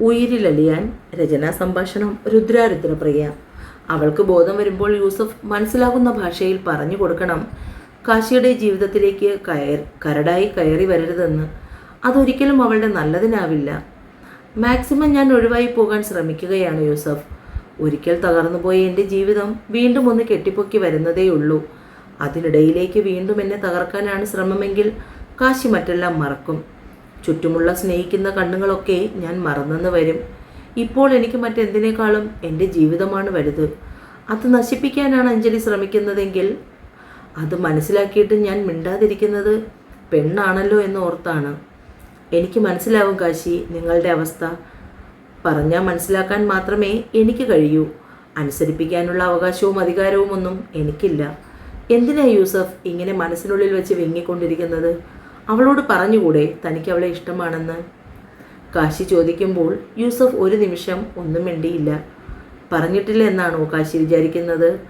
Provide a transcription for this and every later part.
ഉയിരിലലിയാൻ രചനാ സംഭാഷണം രുദ്രാരുദ്രപ്രിയ. അവൾക്ക് ബോധം വരുമ്പോൾ യൂസഫ് മനസ്സിലാകുന്ന ഭാഷയിൽ പറഞ്ഞു കൊടുക്കണം. കാശിയുടെ ജീവിതത്തിലേക്ക് കയർ കരടായി കയറി വരരുതെന്ന്. അതൊരിക്കലും അവളുടെ നല്ലതിനാവില്ല. മാക്സിമം ഞാൻ ഒഴിവായി പോകാൻ ശ്രമിക്കുകയാണ് യൂസഫ്. ഒരിക്കൽ തകർന്നുപോയ എന്റെ ജീവിതം വീണ്ടും ഒന്ന് കെട്ടിപ്പൊക്കി വരുന്നതേയുള്ളൂ. അതിനിടയിലേക്ക് വീണ്ടും എന്നെ തകർക്കാനാണ് ശ്രമമെങ്കിൽ കാശി മറ്റെല്ലാം മറക്കും. ചുറ്റുമുള്ള സ്നേഹിക്കുന്ന കണ്ണുകളൊക്കെ ഞാൻ മറന്നെന്ന് വരും. ഇപ്പോൾ എനിക്ക് മറ്റെന്തിനേക്കാളും എന്റെ ജീവിതമാണ് വലുത്. അത് നശിപ്പിക്കാനാണ് അഞ്ജലി ശ്രമിക്കുന്നതെങ്കിൽ അത് മനസ്സിലാക്കിയിട്ട് ഞാൻ മിണ്ടാതിരിക്കുന്നത് പെണ്ണാണല്ലോ എന്ന് ഓർത്താണ്. എനിക്ക് മനസ്സിലാവും കാശി നിങ്ങളുടെ അവസ്ഥ. പറഞ്ഞാൽ മനസ്സിലാക്കാൻ മാത്രമേ എനിക്ക് കഴിയൂ. അനുസരിപ്പിക്കാനുള്ള അവകാശവും അധികാരവും ഒന്നും എനിക്കില്ല. എന്തിനാ യൂസഫ് ഇങ്ങനെ മനസ്സിനുള്ളിൽ വെച്ച് വിങ്ങിക്കൊണ്ടിരിക്കുന്നത്? അവളോട് പറഞ്ഞുകൂടെ തനിക്ക് അവളെ ഇഷ്ടമാണെന്ന്? കാശി ചോദിക്കുമ്പോൾ യൂസഫ് ഒരു നിമിഷം ഒന്നും മിണ്ടിയില്ല. പറഞ്ഞിട്ടില്ല എന്നാണോ കാശി വിചാരിക്കുന്നത്?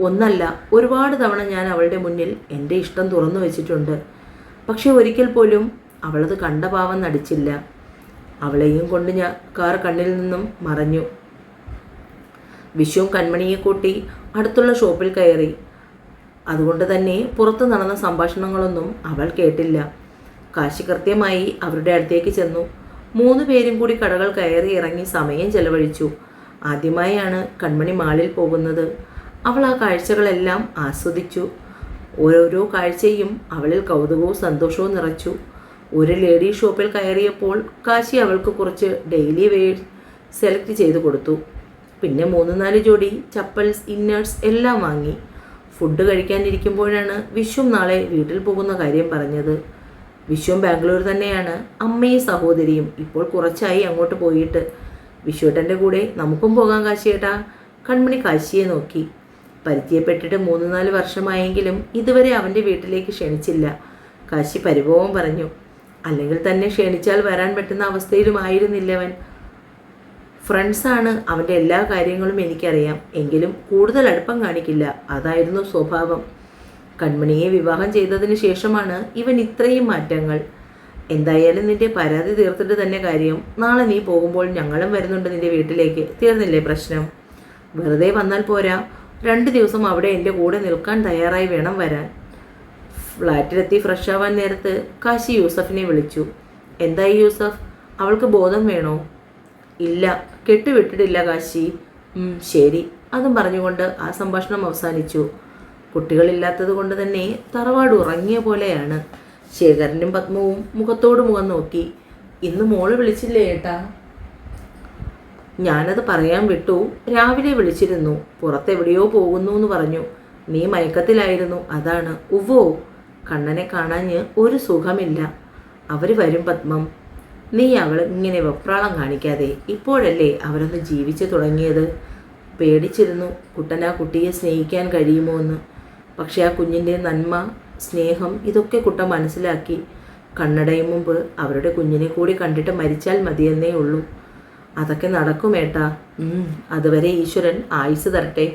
ഒന്നല്ല ഒരുപാട് തവണ ഞാൻ അവളുടെ മുന്നിൽ എന്റെ ഇഷ്ടം തുറന്നു വെച്ചിട്ടുണ്ട്. പക്ഷെ ഒരിക്കൽ പോലും അവളത് കണ്ട പാവം നടിച്ചില്ല. അവളെയും കൊണ്ട് ഞാൻ കാർ കണ്ണിൽ നിന്നും മറഞ്ഞു. വിശ്വം കൺമണിയെ കൂട്ടി അടുത്തുള്ള ഷോപ്പിൽ കയറി. അതുകൊണ്ട് തന്നെ പുറത്ത് നടന്ന സംഭാഷണങ്ങളൊന്നും അവൾ കേട്ടില്ല. കാശി കൃത്യമായി അവരുടെ അടുത്തേക്ക് ചെന്നു. മൂന്ന് പേരും കൂടി കടകൾ കയറി ഇറങ്ങി സമയം ചെലവഴിച്ചു. ആദ്യമായാണ് കൺമണി മാളിൽ പോകുന്നത്. അവൾ ആ കാഴ്ചകളെല്ലാം ആസ്വദിച്ചു. ഓരോരോ കാഴ്ചയും അവളിൽ കൗതുകവും സന്തോഷവും നിറച്ചു. ഒരു ലേഡി ഷോപ്പിൽ കയറിയപ്പോൾ കാശി അവൾക്ക് കുറച്ച് ഡെയിലി വെയർ സെലക്ട് ചെയ്ത് കൊടുത്തു. പിന്നെ മൂന്ന് നാല് ജോഡി ചപ്പൽസ് ഇന്നേഴ്സ് എല്ലാം വാങ്ങി. ഫുഡ് കഴിക്കാനിരിക്കുമ്പോഴാണ് വിശ്വം നാളെ വീട്ടിൽ പോകുന്ന കാര്യം പറഞ്ഞത്. വിശ്വം ബാംഗ്ലൂർ തന്നെയാണ് അമ്മയും സഹോദരിയും ഇപ്പോൾ കുറച്ചായി അങ്ങോട്ട് പോയിട്ട്. വിശ്വേട്ടന്റെ കൂടെ നമുക്കും പോകാൻ കാശിയേട്ടാ. കൺമണി കാശിയെ നോക്കി. പരിചയപ്പെട്ടിട്ട് മൂന്ന് നാല് വർഷമായെങ്കിലും ഇതുവരെ അവന്റെ വീട്ടിലേക്ക് ക്ഷണിച്ചില്ല. കാശി പരിഭവം പറഞ്ഞു. അല്ലെങ്കിൽ തന്നെ ക്ഷണിച്ചാൽ വരാൻ പറ്റുന്ന അവസ്ഥയിലുമായിരുന്നില്ലവൻ ഫ്രണ്ട്സാണ് അവന്റെ എല്ലാ കാര്യങ്ങളും എനിക്കറിയാം. എങ്കിലും കൂടുതൽ അടുപ്പം കാണിക്കില്ല. അതായിരുന്നു സ്വഭാവം. കൺമണിയെ വിവാഹം ചെയ്തതിന് ശേഷമാണ് ഇവൻ ഇത്രയും മാറ്റങ്ങൾ. എന്തായാലും നിന്റെ പരാതി തീർത്തിട്ട് തന്നെ കാര്യം. നാളെ നീ പോകുമ്പോൾ ഞങ്ങളും വരുന്നുണ്ട് നിന്റെ വീട്ടിലേക്ക്. തീർന്നില്ലേ പ്രശ്നം? വെറുതെ വന്നാൽ പോരാ. രണ്ട് ദിവസം അവിടെ എന്റെ കൂടെ നിൽക്കാൻ തയ്യാറായി വേണം വരാൻ. ഫ്ലാറ്റിലെത്തി ഫ്രഷ് ആവാൻ നേരത്ത് കാശി യൂസഫിനെ വിളിച്ചു. എന്തായി യൂസഫ്? അവൾക്ക് ബോധം വേണോ? ഇല്ല. കെട്ടുവിട്ടിട്ടില്ല കാശി. ശരി. അതും പറഞ്ഞുകൊണ്ട് ആ സംഭാഷണം അവസാനിച്ചു. കുട്ടികളില്ലാത്തത് കൊണ്ട് തന്നെ തറവാട് ഉറങ്ങിയ പോലെയാണ്. ശേഖരനും പത്മവും മുഖത്തോട് മുഖം നോക്കി. ഇന്ന് മോൾ വിളിച്ചില്ലേ ഏട്ടാ? ഞാനത് പറയാൻ വിട്ടു. രാവിലെ വിളിച്ചിരുന്നു. പുറത്തെവിടെയോ പോകുന്നു എന്ന് പറഞ്ഞു. നീ മയക്കത്തിലായിരുന്നു. അതാണ്. ഉവ്വോ. കണ്ണനെ കാണാഞ്ഞ് ഒരു സുഖമില്ല. അവർ വരും പത്മം. നീ അവൾ ഇങ്ങനെ വെപ്രാളം കാണിക്കാതെ. ഇപ്പോഴല്ലേ അവരൊന്ന് ജീവിച്ചു തുടങ്ങിയത്? പേടിച്ചിരുന്നു. കുട്ടനാ കുട്ടിയെ സ്നേഹിക്കാൻ കഴിയുമോ എന്ന്. പക്ഷെ ആ കുഞ്ഞിന്റെ നന്മ സ്നേഹം ഇതൊക്കെ കുട്ട മനസ്സിലാക്കി. കണ്ണടയും മുമ്പ് അവരുടെ കുഞ്ഞിനെ കൂടി കണ്ടിട്ട് മരിച്ചാൽ മതിയെന്നേ ഉള്ളൂ. അതൊക്കെ നടക്കുമേട്ടാ ഏട്ടാ. അതുവരെ ഈശ്വരൻ ആയുസ് തരട്ടെ.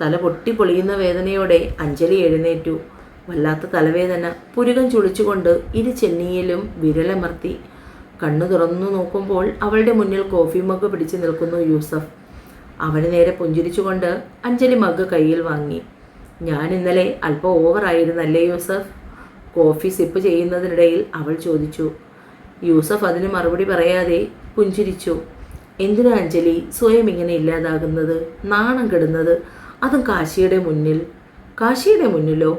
തല പൊട്ടി പൊളിയുന്ന വേദനയോടെ അഞ്ജലി എഴുന്നേറ്റു. വല്ലാത്ത തലവേദന. പുരുകം ചുളിച്ചുകൊണ്ട് ഇരു ചെന്നിയിലും വിരലമർത്തി. കണ്ണു തുറന്നു നോക്കുമ്പോൾ അവളുടെ മുന്നിൽ കോഫി മഗ് പിടിച്ചു നിൽക്കുന്നു യൂസഫ്. അവന് നേരെ പുഞ്ചിരിച്ചുകൊണ്ട് അഞ്ജലി മഗ് കയ്യിൽ വാങ്ങി. ഞാൻ ഇന്നലെ അല്പം ഓവറായിരുന്നല്ലേ യൂസഫ്? കോഫി സിപ്പ് ചെയ്യുന്നതിനിടയിൽ അവൾ ചോദിച്ചു. യൂസഫ് അതിന് മറുപടി പറയാതെ പുഞ്ചിരിച്ചു. എന്തിനാ അഞ്ജലി സ്വയം ഇങ്ങനെ ഇല്ലാതാകുന്നത്? നാണം കെടുന്നത് അതും കാശിയുടെ മുന്നിൽ. കാശിയുടെ മുന്നിലോ?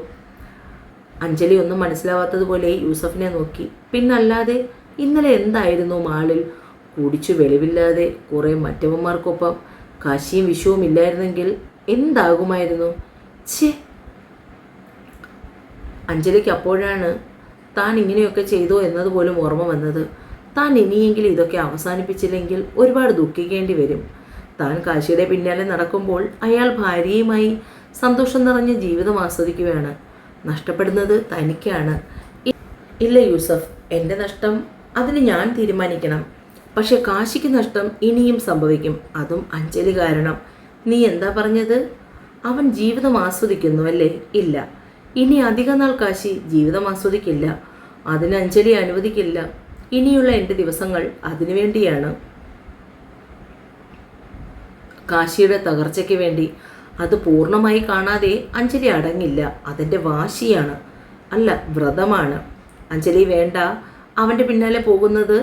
അഞ്ജലി ഒന്നും മനസ്സിലാവാത്തതുപോലെ യൂസഫിനെ നോക്കി. പിന്നല്ലാതെ ഇന്നലെ എന്തായിരുന്നു മാളിൽ? കുടിച്ചു വെളിവില്ലാതെ കുറേ മറ്റവന്മാർക്കൊപ്പം കാശിയും വിഷുവും ഇല്ലായിരുന്നെങ്കിൽ എന്താകുമായിരുന്നു? ഛേ. അഞ്ജലിക്ക് അപ്പോഴാണ് താൻ ഇങ്ങനെയൊക്കെ ചെയ്തോ എന്നതുപോലും ഓർമ്മ വന്നത്. താൻ ഇനിയെങ്കിലും ഇതൊക്കെ അവസാനിപ്പിച്ചില്ലെങ്കിൽ ഒരുപാട് ദുഃഖിക്കേണ്ടി വരും. താൻ കാശിയുടെ പിന്നാലെ നടക്കുമ്പോൾ അയാൾ ഭാര്യയുമായി സന്തോഷം നിറഞ്ഞ ജീവിതം ആസ്വദിക്കുകയാണ്. നഷ്ടപ്പെടുന്നത് തനിക്കാണ്. ഇല്ല യൂസഫ് എന്റെ നഷ്ടം അതിന് ഞാൻ തീരുമാനിക്കണം. പക്ഷെ കാശിക്ക് നഷ്ടം ഇനിയും സംഭവിക്കും. അതും അഞ്ജലി കാരണം. നീ എന്താ പറഞ്ഞത്? അവൻ ജീവിതം ആസ്വദിക്കുന്നു അല്ലേ? ഇല്ല. ഇനി അധിക നാൾ കാശി ജീവിതം ആസ്വദിക്കില്ല. അതിന് അഞ്ജലി അനുവദിക്കില്ല. ഇനിയുള്ള എന്റെ ദിവസങ്ങൾ അതിനുവേണ്ടിയാണ് കാശിയുടെ തകർച്ചയ്ക്ക് വേണ്ടി അത് പൂർണമായി കാണാതെ അഞ്ജലി അടങ്ങില്ല. അതെന്റെ വാശിയാണ്. അല്ല വ്രതമാണ്. അഞ്ജലി വേണ്ട. അവന്റെ പിന്നാലെ പോകുന്നത്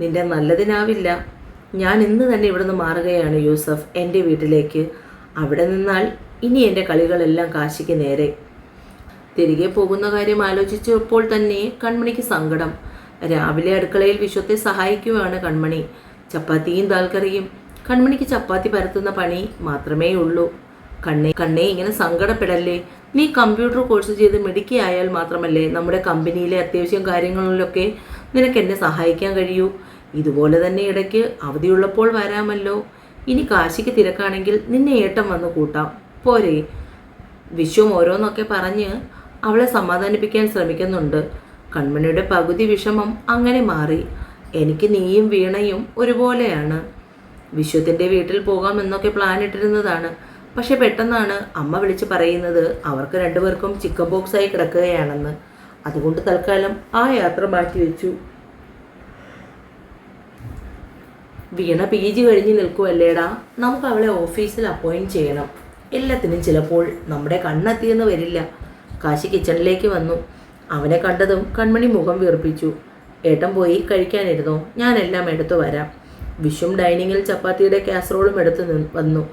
നിന്റെ നല്ലതിനാവില്ല. ഞാൻ ഇന്ന് തന്നെ ഇവിടുന്ന് മാറുകയാണ് യൂസഫ് എന്റെ വീട്ടിലേക്ക്. അവിടെ നിന്നാൽ ഇനി എന്റെ കളികളെല്ലാം കാശിക്ക് നേരെ. തിരികെ പോകുന്ന കാര്യം ആലോചിച്ചപ്പോൾ തന്നെ കൺമണിക്ക് സങ്കടം. രാവിലെ അടുക്കളയിൽ വിശ്വത്തെ സഹായിക്കുകയാണ് കൺമണി. ചപ്പാത്തിയും ദാൽക്കറിയും. കൺമണിക്ക് ചപ്പാത്തി പരത്തുന്ന പണി മാത്രമേ ഉള്ളൂ. കണ്ണേ കണ്ണേ ഇങ്ങനെ സങ്കടപ്പെടല്ലേ? നീ കമ്പ്യൂട്ടർ കോഴ്സ് ചെയ്ത് മിടുക്കിയായാൽ മാത്രമല്ലേ നമ്മുടെ കമ്പനിയിലെ അത്യാവശ്യം കാര്യങ്ങളിലൊക്കെ നിനക്ക് എന്നെ സഹായിക്കാൻ കഴിയൂ? ഇതുപോലെ തന്നെ ഇടയ്ക്ക് അവധിയുള്ളപ്പോൾ വരാമല്ലോ. ഇനി കാശിക്ക് തിരക്കാണെങ്കിൽ നിന്നെ ഏട്ടം വന്ന് കൂട്ടാം. പോരെ. വിശ്വം ഓരോന്നൊക്കെ പറഞ്ഞ് അവളെ സമാധാനിപ്പിക്കാൻ ശ്രമിക്കുന്നുണ്ട്. കൺമണിയുടെ പകുതി വിഷമം അങ്ങനെ മാറി. എനിക്ക് നീയും വീണയും ഒരുപോലെയാണ്. വിശ്വത്തിന്റെ വീട്ടിൽ പോകാമെന്നൊക്കെ പ്ലാൻ ഇട്ടിരുന്നതാണ്. പക്ഷെ പെട്ടെന്നാണ് അമ്മ വിളിച്ച് പറയുന്നത് അവർക്ക് രണ്ടുപേർക്കും ചിക്കൻ ബോക്സ് ആയി കിടക്കുകയാണെന്ന്. അതുകൊണ്ട് തൽക്കാലം ആ യാത്ര മാറ്റിവെച്ചു വീണ പി ജി കഴിഞ്ഞ് നിൽക്കുമല്ലേടാ നമുക്ക് അവളെ ഓഫീസിൽ അപ്പോയിന്റ് ചെയ്യണം. എല്ലാത്തിനും ചിലപ്പോൾ നമ്മുടെ കണ്ണെത്തിയെന്ന് വരില്ല. കാശി കിച്ചണിലേക്ക് വന്നു. അവനെ കണ്ടതും കൺമണി മുഖം വീർപ്പിച്ചു. ഏട്ടൻ പോയി കഴിക്കാനിരുന്നോ. ഞാനെല്ലാം എടുത്തു വരാം. വിഷും ഡൈനിങ്ങിൽ ചപ്പാത്തിയുടെ കാസറോളും എടുത്തു വന്നു.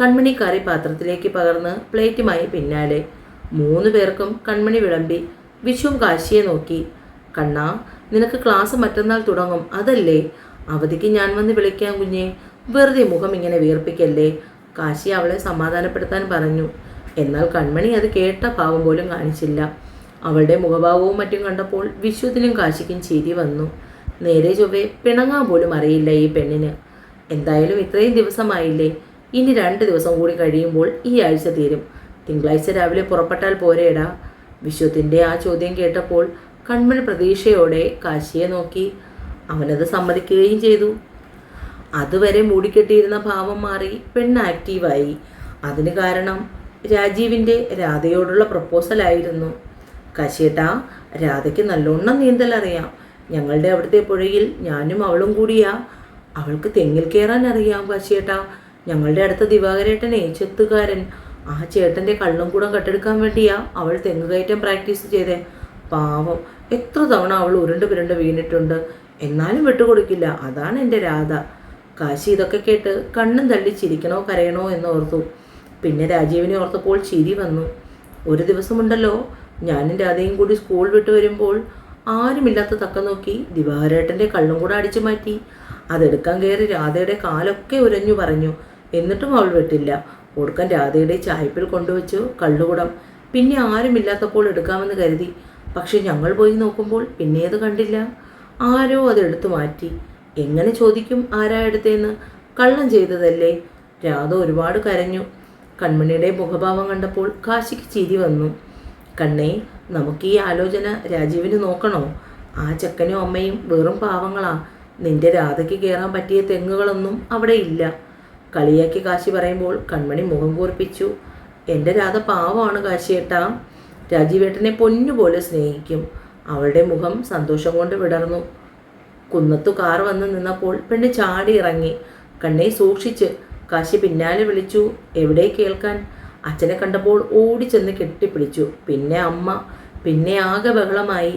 കൺമണി കറി പാത്രത്തിലേക്ക് പകർന്ന് പ്ലേറ്റുമായി പിന്നാലെ. മൂന്ന് പേർക്കും കൺമണി വിളമ്പി വിഷുവും കാശിയെ നോക്കി. കണ്ണാ നിനക്ക് ക്ലാസ് മറ്റന്നാൾ തുടങ്ങും. അതല്ലേ? അവധിക്ക് ഞാൻ വന്ന് വിളിക്കാം കുഞ്ഞെ. വെറുതെ മുഖം ഇങ്ങനെ വീർപ്പിക്കല്ലേ? കാശി അവളെ സമാധാനപ്പെടുത്താൻ പറഞ്ഞു. എന്നാൽ കൺമണി അത് കേട്ട ഭാവം പോലും കാണിച്ചില്ല. അവളുടെ മുഖഭാവവും മറ്റും കണ്ടപ്പോൾ വിശ്വത്തിനും കാശിക്കും ചിരി വന്നു. നേരെ ചൊവ്വെ പിണങ്ങാൻ പോലും അറിയില്ല ഈ പെണ്ണിന്. എന്തായാലും ഇത്രയും ദിവസമായില്ലേ? ഇനി രണ്ട് ദിവസം കൂടി കഴിയുമ്പോൾ ഈ ആഴ്ച തീരും. തിങ്കളാഴ്ച രാവിലെ പുറപ്പെട്ടാൽ പോരേടാ. വിശ്വത്തിന്റെ ആ ചോദ്യം കേട്ടപ്പോൾ കൺമണി പ്രതീക്ഷയോടെ കാശിയെ നോക്കി. അവനത് സമ്മതിക്കുകയും ചെയ്തു. അതുവരെ മൂടിക്കെട്ടിയിരുന്ന ഭാവം മാറി പെണ്ണ് ആക്റ്റീവായി. അതിന് കാരണം രാജീവിന്റെ രാധയോടുള്ള പ്രപ്പോസലായിരുന്നു കശേട്ടാ രാധയ്ക്ക് നല്ലോണം നീന്തൽ അറിയാം. ഞങ്ങളുടെ അവിടുത്തെ പുഴയിൽ ഞാനും അവളും കൂടിയാ. അവൾക്ക് തെങ്ങിൽ കയറാൻ അറിയാം കശേട്ട ഞങ്ങളുടെ അടുത്ത ദിവാകരേട്ടനെ ചെത്തുകാരൻ. ആ ചേട്ടന്റെ കള്ളും കൂടം കട്ടെടുക്കാൻ വേണ്ടിയാ അവൾ തെങ്ങ് കയറ്റം പ്രാക്ടീസ് ചെയ്തേ. പാവം എത്ര തവണ അവൾ ഉരുണ്ട് പുരണ്ട് വീണിട്ടുണ്ട്. എന്നാലും വിട്ടുകൊടുക്കില്ല. അതാണ് എന്റെ രാധ. കാശി ഇതൊക്കെ കേട്ട് കണ്ണും തള്ളി ചിരിക്കണോ കരയണോ എന്ന് ഓർത്തു. പിന്നെ രാജീവിനെ ഓർത്തപ്പോൾ ചിരി വന്നു. ഒരു ദിവസമുണ്ടല്ലോ ഞാനും രാധയും കൂടി സ്കൂൾ വിട്ട് വരുമ്പോൾ ആരുമില്ലാത്ത തക്ക നോക്കി ദിവാരേട്ടന്റെ കള്ളും കൂടെ അടിച്ചു മാറ്റി. അതെടുക്കാൻ കയറി രാധയുടെ കാലൊക്കെ ഉരഞ്ഞു പറഞ്ഞു. എന്നിട്ടും അവൾ വിട്ടില്ല. ഒടുക്കൻ രാധയുടെ ചായപ്പിൽ കൊണ്ടുവച്ചു കള്ളുകുടം. പിന്നെ ആരുമില്ലാത്തപ്പോൾ എടുക്കാമെന്ന് കരുതി. പക്ഷെ ഞങ്ങൾ പോയി നോക്കുമ്പോൾ പിന്നെ അത് കണ്ടില്ല. ആരോ അത് എടുത്തു മാറ്റി. എങ്ങനെ ചോദിക്കും ആരാ എടുത്തേന്ന്? കള്ളം ചെയ്തതല്ലേ? രാധ ഒരുപാട് കരഞ്ഞു. കൺമണിയുടെ മുഖഭാവം കണ്ടപ്പോൾ കാശിക്ക് ചിരി വന്നു. കണ്ണേ നമുക്ക് ഈ ആലോചന രാജീവിന് നോക്കണോ? ആ ചെക്കനും അമ്മയും വെറും പാവങ്ങളാ. നിന്റെ രാധയ്ക്ക് കയറാൻ പറ്റിയ തെങ്ങുകളൊന്നും അവിടെ ഇല്ല. കളിയാക്കി കാശി പറയുമ്പോൾ കൺമണി മുഖം കൂർപ്പിച്ചു. എന്റെ രാധ പാവമാണ് കാശിയേട്ടാ. രാജീവേട്ടനെ പൊന്നുപോലെ സ്നേഹിക്കും. അവളുടെ മുഖം സന്തോഷം കൊണ്ട് വിടർന്നു. കുന്നത്തു കാർ വന്ന് നിന്നപ്പോൾ പെണ്ണ് ചാടി ഇറങ്ങി. കണ്ണെ സൂക്ഷിച്ച്. കാശി പിന്നാലെ വിളിച്ചു എവിടെ കേൾക്കാൻ? അച്ഛനെ കണ്ടപ്പോൾ ഓടിച്ചെന്ന് കെട്ടിപ്പിടിച്ചു. പിന്നെ അമ്മ പിന്നെ ആകെ ബഹളമായി.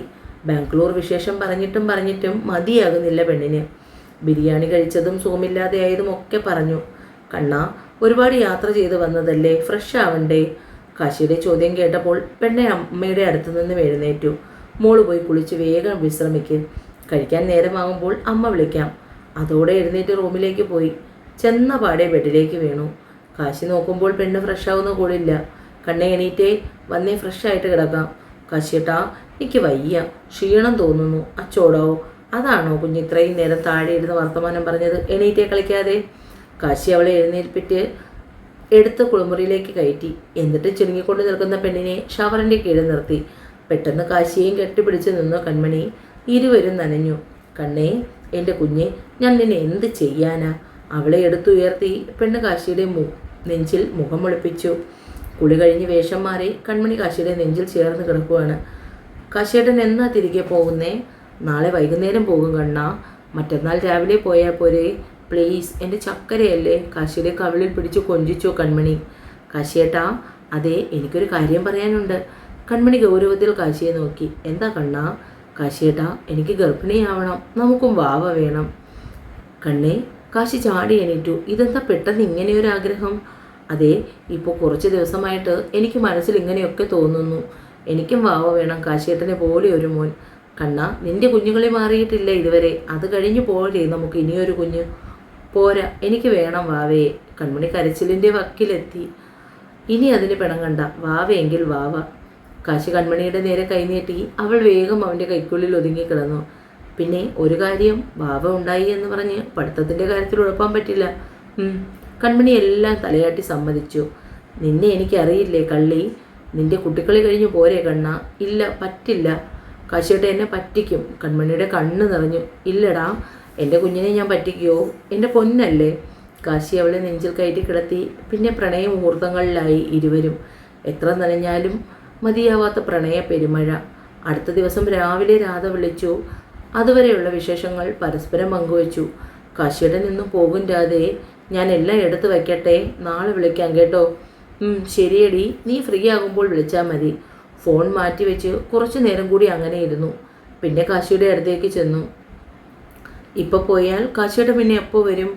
ബാംഗ്ലൂർ വിശേഷം പറഞ്ഞിട്ടും പറഞ്ഞിട്ടും മതിയാകുന്നില്ല പെണ്ണിന്. ബിരിയാണി കഴിച്ചതും സുഖമില്ലാതെയായതും ഒക്കെ പറഞ്ഞു. കണ്ണ ഒരുപാട് യാത്ര ചെയ്ത് വന്നതല്ലേ? ഫ്രഷ് ആവണ്ടേ? കാശിയുടെ ചോദ്യം കേട്ടപ്പോൾ പെണ്ണെ അമ്മയുടെ അടുത്തു നിന്ന് എഴുന്നേറ്റു. മോൾ പോയി കുളിച്ച് വേഗം വിശ്രമിക്ക്. കഴിക്കാൻ നേരമാകുമ്പോൾ അമ്മ വിളിക്കാം. അതോടെ എഴുന്നേറ്റ് റൂമിലേക്ക് പോയി. ചെന്ന പാടെ ബെഡിലേക്ക് വീണു. കാശി നോക്കുമ്പോൾ പെണ്ണ് ഫ്രഷാവുന്ന കൂടില്ല. കണ്ണെ എണീറ്റേ വന്നേ ഫ്രഷായിട്ട് കിടക്കാം. കാശിയേട്ടാ എനിക്ക് വയ്യ. ക്ഷീണം തോന്നുന്നു. അച്ചോടോ അതാണോ കുഞ്ഞ് ഇത്രയും നേരം താഴെ ഇരുന്ന് വർത്തമാനം പറഞ്ഞത്? എണീറ്റേ കളിക്കാതെ. കാശി അവളെ എഴുന്നേൽപ്പിട്ട് എടുത്ത് കുളിമുറിയിലേക്ക് കയറ്റി. എന്നിട്ട് ചുരുങ്ങിക്കൊണ്ട് നിൽക്കുന്ന പെണ്ണിനെ ഷവറിന്റെ കീഴിൽ നിർത്തി. പെട്ടെന്ന് കാശിയെയും കെട്ടിപ്പിടിച്ച് നിന്നു കൺമണി. ഇരുവരും നനഞ്ഞു. കണ്ണേ എന്റെ കുഞ്ഞെ ഞാൻ നിന്നെ എന്ത് ചെയ്യാനാ? അവളെ എടുത്തുയർത്തി പെണ്ണ് കാശിയുടെ മു നെഞ്ചിൽ മുഖം ഒളിപ്പിച്ചു കുളി കഴിഞ്ഞ് വേഷം മാറി കൺമണി കാശിയുടെ നെഞ്ചിൽ ചേർന്ന് കിടക്കുവാണ്. കാശിയേട്ടൻ എന്നാ തിരികെ പോകുന്നേ? നാളെ വൈകുന്നേരം പോകും കണ്ണ. മറ്റന്നാൾ രാവിലെ പോയാൽ പോരെ. പ്ലീസ് എന്റെ ചക്കരയല്ലേ. കാശിയുടെ കവിളിൽ പിടിച്ചു കൊഞ്ചിച്ചു കൺമണി. കാശിയേട്ടാ അതെ എനിക്കൊരു കാര്യം പറയാനുണ്ട്. കൺമണി ഗൗരവത്തിൽ കാശിയെ നോക്കി. എന്താ കണ്ണാ? കാശിയേട്ടാ എനിക്ക് ഗർഭിണിയാവണം. നമുക്കും വാവ വേണം. കണ്ണേ കാശി ചാടി എണീറ്റു. ഇതെന്താ പെട്ടെന്ന് ഇങ്ങനെ ഒരു ആഗ്രഹം അതെ ഇപ്പോൾ കുറച്ച് ദിവസമായിട്ട് എനിക്ക് മനസ്സിൽ ഇങ്ങനെയൊക്കെ തോന്നുന്നു. എനിക്കും വാവ വേണം കാശിയേട്ടനെ പോലെ ഒരു മോൻ. കണ്ണ നിന്റെ കുഞ്ഞുങ്ങളെ മാറിയിട്ടില്ല ഇതുവരെ. അത് കഴിഞ്ഞു പോലെ നമുക്ക് ഇനിയൊരു കുഞ്ഞ്. പോരാ എനിക്ക് വേണം വാവയെ. കൺമണി കരച്ചിലിന്റെ വക്കിലെത്തി. ഇനി അതിന് കണ്ട വാവയെങ്കിൽ വാവ. കാശി കൺമണിയുടെ നേരെ കൈനീട്ടി അവൾ വേഗം അവന്റെ കൈക്കുള്ളിൽ ഒതുങ്ങി കിടന്നു. പിന്നെ ഒരു കാര്യം ബാബ ഉണ്ടായി എന്ന് പറഞ്ഞ് പഠിത്തത്തിന്റെ കാര്യത്തിൽ ഉഴപ്പാൻ പറ്റില്ല. കൺമണി എല്ലാം തലയാട്ടി സമ്മതിച്ചു. നിന്നെ എനിക്കറിയില്ലേ കള്ളി? നിന്റെ കുട്ടിക്കളി കഴിഞ്ഞു പോരേ കണ്ണ. ഇല്ല പറ്റില്ല. കാശിയേട്ട എന്നെ പറ്റിക്കും. കൺമണിയുടെ കണ്ണ് നിറഞ്ഞു. ഇല്ലടാ എന്റെ കുഞ്ഞിനെ ഞാൻ പറ്റിക്കുകയോ എന്റെ പൊന്നല്ലേ? കാശി അവളെ നെഞ്ചിൽ കയറ്റി കിടത്തി. പിന്നെ പ്രണയ മുഹൂർത്തങ്ങളിലായി ഇരുവരും. എത്ര നനഞ്ഞാലും മതിയാവാത്ത പ്രണയ പെരുമഴ. അടുത്ത ദിവസം രാവിലെ രാധ വിളിച്ചു. അതുവരെയുള്ള വിശേഷങ്ങൾ പരസ്പരം പങ്കുവച്ചു. കാശിയുടെ നിന്നും പോകും രാധയെ ഞാൻ എല്ലാം എടുത്തു വയ്ക്കട്ടെ നാളെ വിളിക്കാം കേട്ടോ. ശരിയടി. നീ ഫ്രീ ആകുമ്പോൾ വിളിച്ചാൽ മതി. ഫോൺ മാറ്റി വെച്ച് കുറച്ചു നേരം കൂടി അങ്ങനെ ഇരുന്നു. പിന്നെ കാശിയുടെ അടുത്തേക്ക് ചെന്നു. ഇപ്പോൾ പോയാൽ കാശിയുടെ പിന്നെ എപ്പോൾ വരും?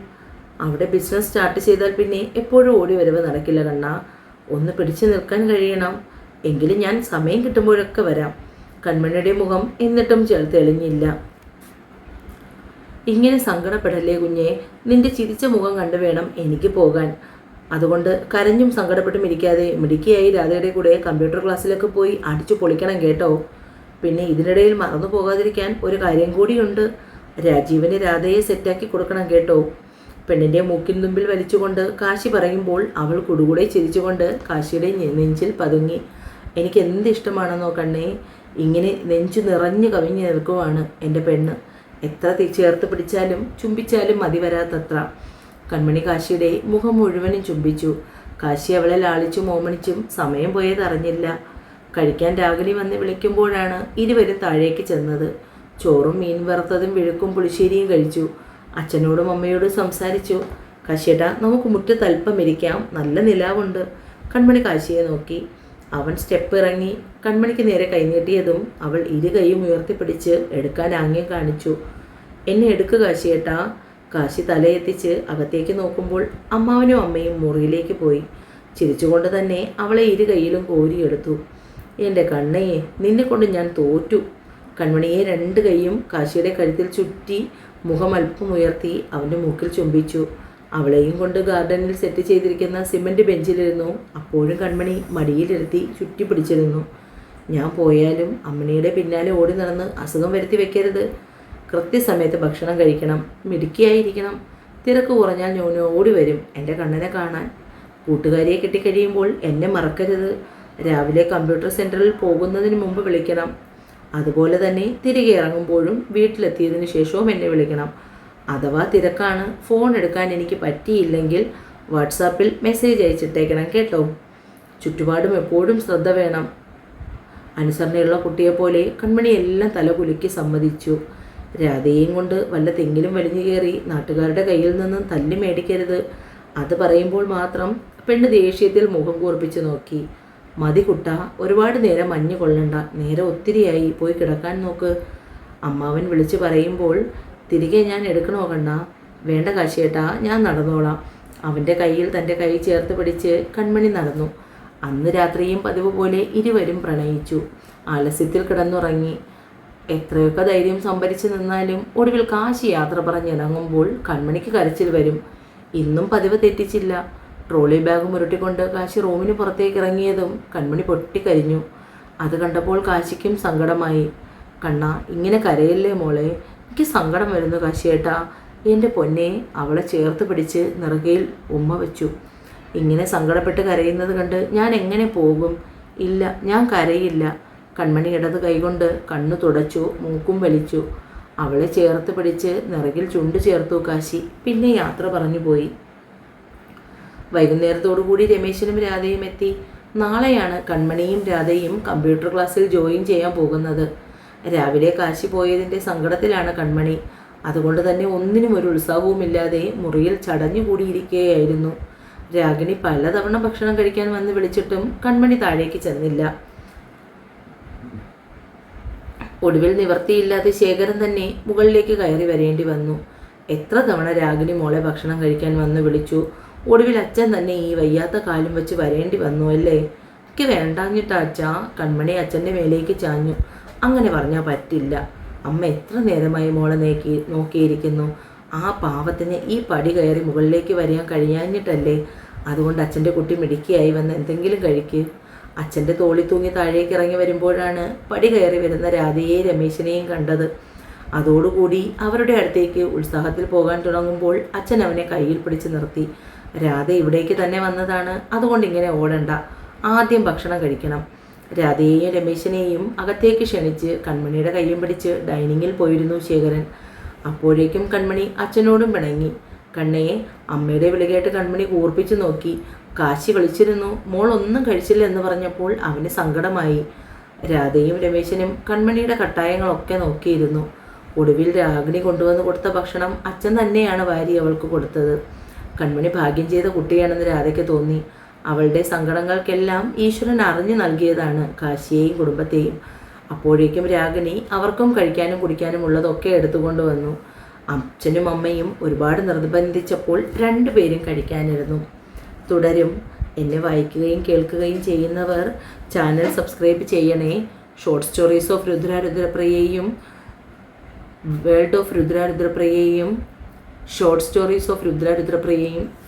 അവിടെ ബിസിനസ് സ്റ്റാർട്ട് ചെയ്താൽ പിന്നെ എപ്പോഴും ഓടി വരവ് നടക്കില്ല കണ്ണ. ഒന്ന് പിടിച്ചു നിൽക്കാൻ കഴിയണം. എങ്കിലും ഞാൻ സമയം കിട്ടുമ്പോഴൊക്കെ വരാം. കൺമണിയുടെ മുഖം എന്നിട്ടും തെളിഞ്ഞില്ല. ഇങ്ങനെ സങ്കടപ്പെടല്ലേ കുഞ്ഞെ? നിന്റെ ചിരിച്ച മുഖം കണ്ടു വേണം എനിക്ക് പോകാൻ. അതുകൊണ്ട് കരഞ്ഞും സങ്കടപ്പെട്ടും ഇരിക്കാതെ മിടുക്കിയായി രാധയുടെ കൂടെ കമ്പ്യൂട്ടർ ക്ലാസ്സിലൊക്കെ പോയി അടിച്ചു പൊളിക്കണം കേട്ടോ. പിന്നെ ഇതിനിടയിൽ മറന്നു പോകാതിരിക്കാൻ ഒരു കാര്യം കൂടിയുണ്ട്. രാജീവിന് രാധയെ സെറ്റാക്കി കൊടുക്കണം കേട്ടോ. പെണ്ണിന്റെ മൂക്കിൻ തുമ്പിൽ വലിച്ചുകൊണ്ട് കാശി പറയുമ്പോൾ അവൾ കുടുകൂടെ ചിരിച്ചുകൊണ്ട് കാശിയുടെ നെഞ്ചിൽ പതുങ്ങി. എനിക്ക് എന്ത് ഇഷ്ടമാണെന്നോ കണ്ണേ ഇങ്ങനെ നെഞ്ചു നിറഞ്ഞു കവിഞ്ഞു നിൽക്കുവാണ് എന്റെ പെണ്ണ്. എത്ര ചേർത്ത് പിടിച്ചാലും ചുംബിച്ചാലും മതി വരാത്തത്ര. കൺമണി കാശിയുടെ മുഖം മുഴുവനും ചുംബിച്ചു. കാശി അവളെ ലാളിച്ചും ഓമണിച്ചും സമയം പോയതറിഞ്ഞില്ല കഴിക്കാൻ രാഗിണി വന്ന് വിളിക്കുമ്പോഴാണ് ഇരുവരും താഴേക്ക് ചെന്നത്. ചോറും മീൻ വറുത്തതും വിഴുക്കും പുളിശ്ശേരിയും കഴിച്ചു. അച്ഛനോടും അമ്മയോടും സംസാരിച്ചു. കാശിയേട്ടാ നമുക്ക് മുറ്റത്തൽപ്പം ഇരിക്കാം. നല്ല നിലാവുണ്ട്. കൺമണി കാശിയെ നോക്കി. അവൻ സ്റ്റെപ്പ് ഇറങ്ങി കൺമണിക്ക് നേരെ കൈനീട്ടിയതും അവൾ ഇരുകൈയും ഉയർത്തിപ്പിടിച്ച് എടുക്കാൻ ആംഗ്യം കാണിച്ചു. എന്നെ എടുക്ക് കാശിയേട്ടാ. കാശി തലയെത്തിച്ച് അകത്തേക്ക് നോക്കുമ്പോൾ അമ്മാവനും അമ്മയും മുറിയിലേക്ക് പോയി. ചിരിച്ചുകൊണ്ട് തന്നെ അവളെ ഇരു കൈയിലും കോരിയെടുത്തു. എന്റെ കണ്ണയെ നിന്നെ കൊണ്ട് ഞാൻ തോറ്റു. കൺമണിയെ രണ്ട് കൈയും കാശിയുടെ കഴുത്തിൽ ചുറ്റി മുഖം അല്പം ഉയർത്തി അവന്റെ മൂക്കിൽ ചുംബിച്ചു. അവളെയും കൊണ്ട് ഗാർഡനിൽ സെറ്റ് ചെയ്തിരിക്കുന്ന സിമന്റ് ബെഞ്ചിലിരുന്നു അപ്പോഴും കൺമണി മടിയിലിരുത്തി ചുറ്റി പിടിച്ചിരുന്നു. ഞാൻ പോയാലും അമ്മണിയുടെ പിന്നാലെ ഓടി നടന്ന് അസുഖം വരുത്തി വെക്കരുത്. കൃത്യസമയത്ത് ഭക്ഷണം കഴിക്കണം. മിടുക്കിയായിരിക്കണം. തിരക്ക് കുറഞ്ഞാൽ ഞാൻ ഓടി വരും എന്റെ കണ്ണനെ കാണാൻ. കൂട്ടുകാരിയെ കിട്ടിക്കഴിയുമ്പോൾ എന്നെ മറക്കരുത്. രാവിലെ കമ്പ്യൂട്ടർ സെന്ററിൽ പോകുന്നതിന് മുമ്പ് വിളിക്കണം. അതുപോലെ തന്നെ തിരികെ ഇറങ്ങുമ്പോഴും വീട്ടിലെത്തിയതിന് ശേഷവും എന്നെ വിളിക്കണം. അഥവാ തിരക്കാണ്. ഫോൺ എടുക്കാൻ എനിക്ക് പറ്റിയില്ലെങ്കിൽ വാട്സാപ്പിൽ മെസ്സേജ് അയച്ചിട്ടേക്കണം കേട്ടോ. ചുറ്റുപാടും എപ്പോഴും ശ്രദ്ധ വേണം. അനുസരണയുള്ള കുട്ടിയെപ്പോലെ കൺമണി എല്ലാം തലകുലുക്കി സമ്മതിച്ചു. രാധയെയും കൊണ്ട് വല്ല തെങ്ങിലും വലിഞ്ഞു കയറി നാട്ടുകാരുടെ കയ്യിൽ നിന്നും തല്ലി മേടിക്കരുത്. അത് പറയുമ്പോൾ മാത്രം പെണ്ണ് ദേഷ്യത്തിൽ മുഖം കൂർപ്പിച്ച് നോക്കി. മതി കുട്ട ഒരുപാട് നേരം മഞ്ഞ് കൊള്ളണ്ട നേരെ ഒത്തിരിയായി. പോയി കിടക്കാൻ നോക്ക്. അമ്മാവൻ വിളിച്ചു പറയുമ്പോൾ തിരികെ ഞാൻ എടുക്കണോ കണ്ണ? വേണ്ട കാശിയേട്ടാ ഞാൻ നടന്നോളാം. അവന്റെ കയ്യിൽ തന്റെ കൈ ചേർത്ത് പിടിച്ച് കൺമണി നടന്നു. അന്ന് രാത്രിയും പതിവ് പോലെ ഇരുവരും പ്രണയിച്ചു. ആലസ്യത്തിൽ കിടന്നുറങ്ങി. എത്രയൊക്കെ ധൈര്യം സംഭരിച്ചു നിന്നാലും ഒടുവിൽ കാശി യാത്ര പറഞ്ഞിറങ്ങുമ്പോൾ കൺമണിക്ക് കരച്ചിൽ വരും. ഇന്നും പതിവ് തെറ്റിച്ചില്ല. ട്രോളി ബാഗ് മുരുട്ടിക്കൊണ്ട് കാശി റൂമിന് പുറത്തേക്ക് ഇറങ്ങിയതും കൺമണി പൊട്ടിക്കരിഞ്ഞു. അത് കണ്ടപ്പോൾ കാശിക്കും സങ്കടമായി. കണ്ണ ഇങ്ങനെ കരയല്ലേ മോളെ? എനിക്ക് സങ്കടം വരുന്നു കാശിയേട്ടാ. എന്റെ പൊന്നെ അവളെ ചേർത്ത് പിടിച്ച് നിറകയിൽ ഉമ്മ വെച്ചു. ഇങ്ങനെ സങ്കടപ്പെട്ട് കരയുന്നത് കണ്ട് ഞാൻ എങ്ങനെ പോകും? ഇല്ല ഞാൻ കരയില്ല. കൺമണി ഇടത് കൈകൊണ്ട് കണ്ണു തുടച്ചു മൂക്കും വലിച്ചു. അവളെ ചേർത്ത് പിടിച്ച് നിറകിൽ ചുണ്ട് ചേർത്തു കാശി. പിന്നെ യാത്ര പറഞ്ഞു പോയി. വൈകുന്നേരത്തോടുകൂടി രമേശനും രാധയും എത്തി. നാളെയാണ് കൺമണിയും രാധയും കമ്പ്യൂട്ടർ ക്ലാസ്സിൽ ജോയിൻ ചെയ്യാൻ പോകുന്നത്. രാവിലെ കാശി പോയതിന്റെ സങ്കടത്തിലാണ് കൺമണി. അതുകൊണ്ട് തന്നെ ഒന്നിനും ഒരു ഉത്സാഹവുമില്ലാതെ മുറിയിൽ ചടഞ്ഞുകൂടിയിരിക്കുകയായിരുന്നു. രാഗിണി പലതവണ ഭക്ഷണം കഴിക്കാൻ വന്ന് വിളിച്ചിട്ടും കൺമണി താഴേക്ക് ചെന്നില്ല. ഒടുവിൽ നിവർത്തിയില്ലാതെ ശേഖരൻ തന്നെ മുകളിലേക്ക് കയറി വരേണ്ടി വന്നു. എത്ര തവണ രാഗിണി മോളെ ഭക്ഷണം കഴിക്കാൻ വന്ന് വിളിച്ചു. ഒടുവിൽ അച്ഛൻ തന്നെ ഈ വയ്യാത്ത കാലും വെച്ച് വരേണ്ടി വന്നു അല്ലേ? എനിക്ക് വേണ്ടാഞ്ഞിട്ടാ അച്ഛാ കൺമണി അച്ഛന്റെ മേലേക്ക് ചാഞ്ഞു. അങ്ങനെ പറഞ്ഞാൽ പറ്റില്ല. അമ്മ എത്ര നേരമായി മോളെ നോക്കി നോക്കിയിരിക്കുന്നു. ആ പാവത്തിന് ഈ പടി കയറി മുകളിലേക്ക് വരാൻ കഴിയാഞ്ഞിട്ടല്ലേ? അതുകൊണ്ട് അച്ഛന്റെ കുട്ടി മിടുക്കിയായി വന്ന് എന്തെങ്കിലും കഴിക്ക്. അച്ഛന്റെ തോളി തൂങ്ങി താഴേക്ക് ഇറങ്ങി വരുമ്പോഴാണ് പടി കയറി വരുന്ന രാധയെ രമേശിനെയും കണ്ടത്. അതോടുകൂടി അവരുടെ അടുത്തേക്ക് ഉത്സാഹത്തിൽ പോകാൻ തുടങ്ങുമ്പോൾ അച്ഛൻ അവനെ കയ്യിൽ പിടിച്ച് നിർത്തി. രാധ ഇവിടേക്ക് തന്നെ വന്നതാണ്. അതുകൊണ്ട് ഇങ്ങനെ ഓടണ്ട. ആദ്യം ഭക്ഷണം കഴിക്കണം. രാധയെയും രമേശിനെയും അകത്തേക്ക് ക്ഷണിച്ച് കൺമണിയുടെ കയ്യും പിടിച്ച് ഡൈനിങ്ങിൽ പോയിരുന്നു ശേഖരൻ. അപ്പോഴേക്കും കൺമണി അച്ഛനോടും പിണങ്ങി. കണ്ണയെ അമ്മയുടെ വിളികേട്ട് കൺമണി കൂർപ്പിച്ചു നോക്കി. കാശി വിളിച്ചിരുന്നു. മോൾ ഒന്നും കഴിച്ചില്ല എന്ന് പറഞ്ഞപ്പോൾ അവന് സങ്കടമായി. രാധയും രമേശനും കൺമണിയുടെ കട്ടായങ്ങളൊക്കെ നോക്കിയിരുന്നു. ഒടുവിൽ രാഗിണി കൊണ്ടുവന്ന് കൊടുത്ത ഭക്ഷണം അച്ഛൻ തന്നെയാണ് വാരി അവൾക്ക് കൊടുത്തത്. കൺമണി ഭാഗ്യം ചെയ്ത കുട്ടിയാണെന്ന് രാധയ്ക്ക് തോന്നി. അവളുടെ സങ്കടങ്ങൾക്കെല്ലാം ഈശ്വരൻ അറിഞ്ഞു നൽകിയതാണ് കാശിയെയും കുടുംബത്തെയും. അപ്പോഴേക്കും രാഗിണി അവർക്കും കഴിക്കാനും കുടിക്കാനും ഉള്ളതൊക്കെ എടുത്തുകൊണ്ട് വന്നു. അച്ഛനും അമ്മയും ഒരുപാട് നിർബന്ധിച്ചപ്പോൾ രണ്ടുപേരും കഴിക്കാനിരുന്നു. തുടരും. എന്നെ വായിക്കുകയും കേൾക്കുകയും ചെയ്യുന്നവർ ചാനൽ സബ്സ്ക്രൈബ് ചെയ്യണേ. ഷോർട്ട് സ്റ്റോറീസ് ഓഫ് രുദ്ര രുദ്രപ്രിയയും വേൾഡ് ഓഫ് രുദ്ര രുദ്രപ്രിയയും ഷോർട്ട് സ്റ്റോറീസ് ഓഫ് രുദ്ര രുദ്രപ്രിയയും